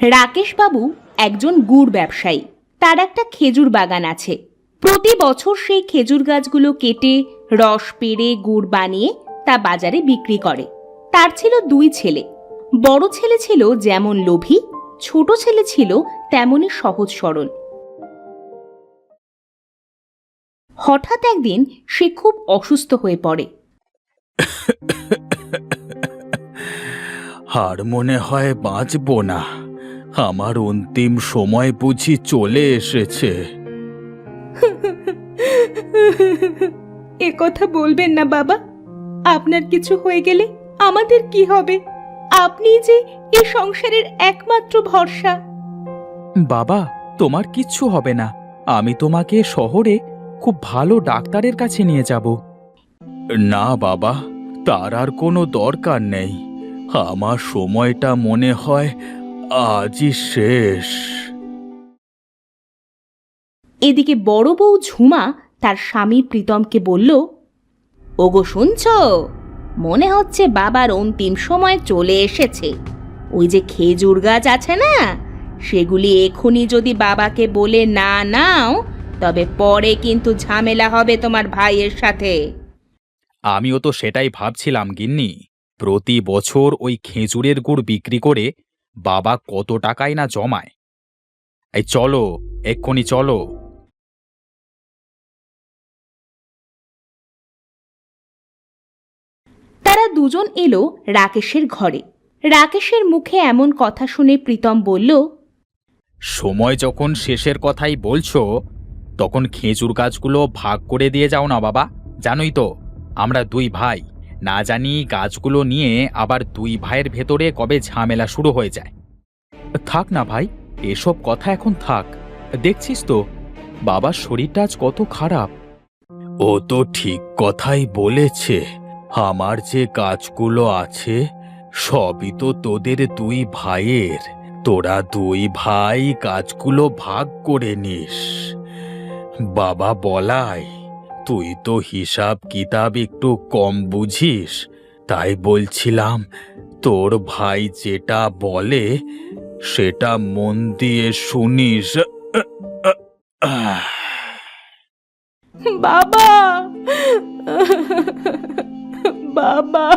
রাকেশবাবু একজন গুড় ব্যবসায়ী। তার একটা খেজুর বাগান আছে। প্রতি বছর সেই খেজুর গাছগুলো কেটে, রস পেড়ে, গুড় বানিয়ে তা বাজারে বিক্রি করে। তার ছিল দুই ছেলে। বড় ছেলে ছিল যেমন লোভী, ছোট ছেলে ছিল তেমনই সহজ সরল। হঠাৎ একদিন সে খুব অসুস্থ হয়ে পড়ে। আর মনে হয় বাঁচব না। আমার অন্তিম সময় বুঝি চলে এসেছে। এ কথা বলবেন না বাবা। আপনার কিছু হয়ে গেলে আমাদের কি হবে? আপনি যে এ সংসারের একমাত্র ভরসা। বাবা তোমার কিচ্ছু হবে না। আমি তোমাকে শহরে খুব ভালো ডাক্তারের কাছে নিয়ে যাব। না বাবা তার আর কোনো দরকার নেই। আমার সময়টা মনে হয় আজই শেষ। এদিকে বড় বউ ঝুমা তার স্বামী প্রীতমকে বলল ওগো শুনছ? মনে হচ্ছে বাবার অন্তিম সময় চলে এসেছে। ওই যে খেজুর গাছ আছে না সেগুলি এখনই যদি বাবাকে বলে না নাও তবে পরে কিন্তু ঝামেলা হবে তোমার ভাইয়ের সাথে। আমিও তো সেটাই ভাবছিলাম গিন্নি। প্রতি বছর ওই খেজুরের গুড় বিক্রি করে বাবা কত টাকাই না জমায়। এই চলো এক্ষুনি চলো। তারা দুজন এলো রাকেশের ঘরে। রাকেশের মুখে এমন কথা শুনে প্রীতম বলল সময় যখন শেষের কথাই বলছো তখন খেজুর গাছগুলো ভাগ করে দিয়ে যাও না বাবা জানোই তো আমরা দুই ভাই। না জানি গাছগুলো নিয়ে আবার দুই ভাইয়ের ভেতরে কবে ঝামেলা শুরু হয়ে যায়। থাক না ভাই, এসব কথা এখন থাক। দেখছিস তো, বাবার শরীরটা আজ কত খারাপ। ও তো ঠিক কথাই বলেছে, আমার যে গাছগুলো আছে, সবই তো তোদের দুই ভাইয়ের। তোরা দুই ভাই গাছগুলো ভাগ করে নিস। বাবা বলাই তুই তো হিসাব কিতাব একটু কম বুঝিস। তাই বলছিলাম, তোর ভাই যেটা বলে, সেটা মন দিয়ে শুনিস। বাবা! বাবা!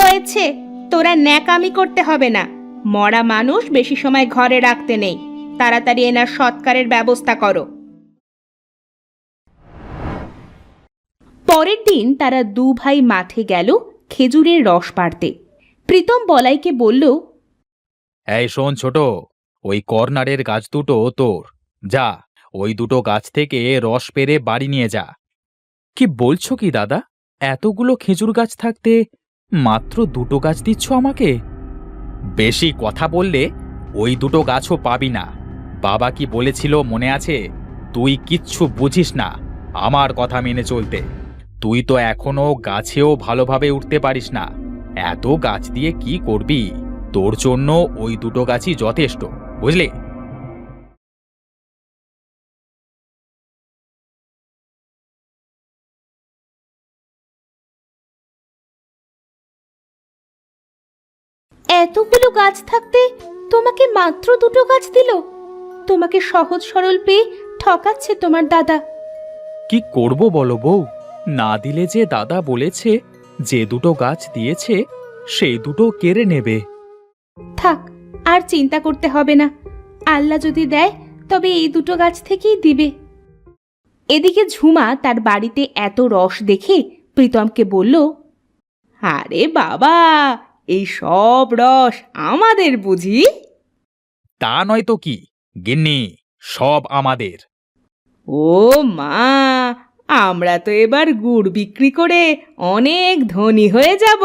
হয়েছে, তোরা ন্যাকামি করতে হবে না। মরা মানুষ বেশি সময় ঘরে রাখতে নেই। তাড়াতাড়ি এনার সৎকারের ব্যবস্থা করো। পরের দিন তারা দু ভাই মাঠে গেল খেজুরের রস পাড়তে প্রীতম বলাইকে বলল, এই শোন ছোট, ওই কর্নারের গাছ দুটো তোর। যা, ওই দুটো গাছ থেকে রস পেরে বাড়ি নিয়ে যা। কি বলছো কি দাদা? এতগুলো খেজুর গাছ থাকতে মাত্র দুটো গাছ দিচ্ছ আমাকে? বেশি কথা বললে ওই দুটো গাছও পাবি না। বাবা কি বলেছিল মনে আছে? তুই কিচ্ছু বুঝিস না, আমার কথা মেনে চলতে। তুই তো এখনও গাছেও ভালোভাবে উঠতে পারিস না। এত গাছ দিয়ে কি করবি? তোর জন্য ওই দুটো গাছই যথেষ্ট বুঝলি? এতগুলো গাছ থাকতে তোমাকে মাত্র দুটো গাছ দিল? তোমাকে সহজ সরল পেয়ে ঠকাচ্ছে তোমার দাদা। কি করব বলো বউ? না দিলে যে দাদা বলেছে যে দুটো গাছ দিয়েছে সেই দুটো কেড়ে নেবে। থাক আর চিন্তা করতে হবে না। আল্লাহ যদি দেয় তবে এই দুটো গাছ থেকেই দিবে। এদিকে ঝুমা তার বাড়িতে এত রস দেখে প্রীতমকে বলল আরে বাবা এই সব রস আমাদের বুঝি? তা নয় তো কি গিন্নি সব আমাদের। ও মা আমরা তো এবার গুড় বিক্রি করে অনেক ধনী হয়ে যাব।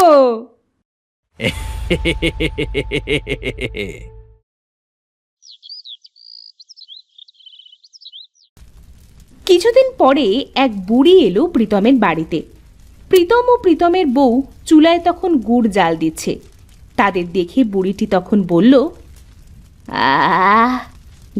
কিছুদিন পরে এক বুড়ি এলো প্রীতমের বাড়িতে। প্রীতম ও প্রীতমের বউ চুলায় তখন গুড় জাল দিচ্ছে। তাদের দেখে বুড়িটি তখন বলল, আহ,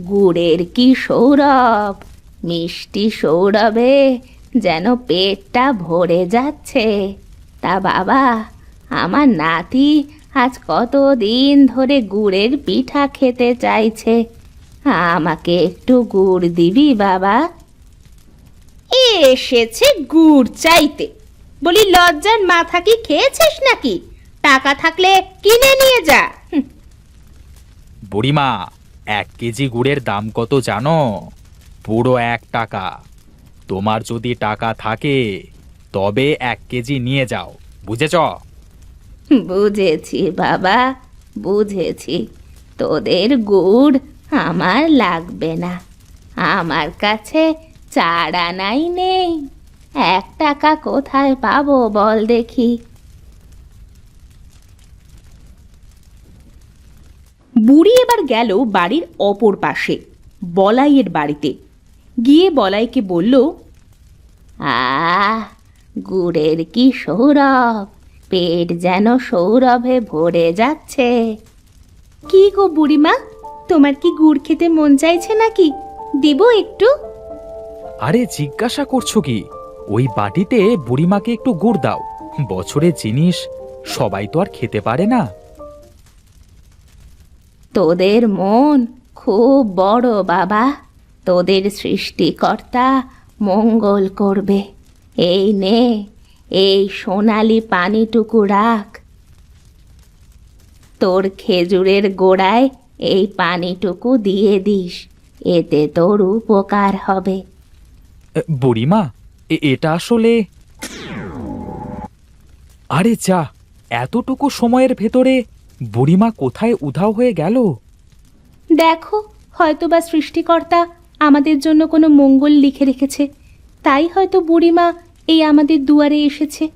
গুড়ের কি সৌরভ, মিষ্টি সৌরভে যেন পেটটা ভরে যাচ্ছে। তা বাবা আমার নাতি আজ কত দিন ধরে গুড়ের পিঠা খেতে চাইছে। আমাকে একটু গুড় দিবি বাবা। এসেছে গুড় চাইতে। বলি লজ্জার মাথা কি খেয়েছিস নাকি? টাকা থাকলে কিনে নিয়ে যা। বুড়িমা এক কেজি গুড়ের দাম কত জানো? পুরো এক টাকা। তোমার যদি টাকা থাকে, তবে এক কেজি নিয়ে যাও, বুঝেছ? বুঝেছি বাবা, বুঝেছি। তোদের গুড় আমার লাগবে না। আমার কাছে চারা নাই নেই। এক টাকা কোথায় পাবো বল দেখি। বুড়ি এবার গেল বাড়ির অপর পাশে, বলাইয়ের বাড়িতে। গিয়ে বলাইকে বলল আহ গুড়ের কি সৌরভ? পেট যেন সৌরভে ভরে যাচ্ছে। কি গো বুড়িমা তোমার কি গুড় খেতে মন চাইছে নাকি? দিব একটু? আরে জিজ্ঞাসা করছ কি? ওই বাটিতে বুড়িমাকে একটু গুড় দাও। বছরের জিনিস সবাই তো আর খেতে পারে না। তোদের মন খুব বড় বাবা। তোদের সৃষ্টিকর্তা মঙ্গল করবে। এই নে এই সোনালি পানিটুকু রাখ। তোর খেজুরের গোড়ায় এই পানিটুকু দিয়ে দিস এতে তোর উপকার হবে। বুড়িমা এ- এটা আসলে? আরে যা এতটুকু সময়ের ভেতরে বুড়িমা কোথায় উধাও হয়ে গেল? দেখো হয়তোবা সৃষ্টিকর্তা আমাদের জন্য কোনো মঙ্গল লিখে রেখেছে। তাই হয়তো বুড়িমা এই আমাদের দুয়ারে এসেছে।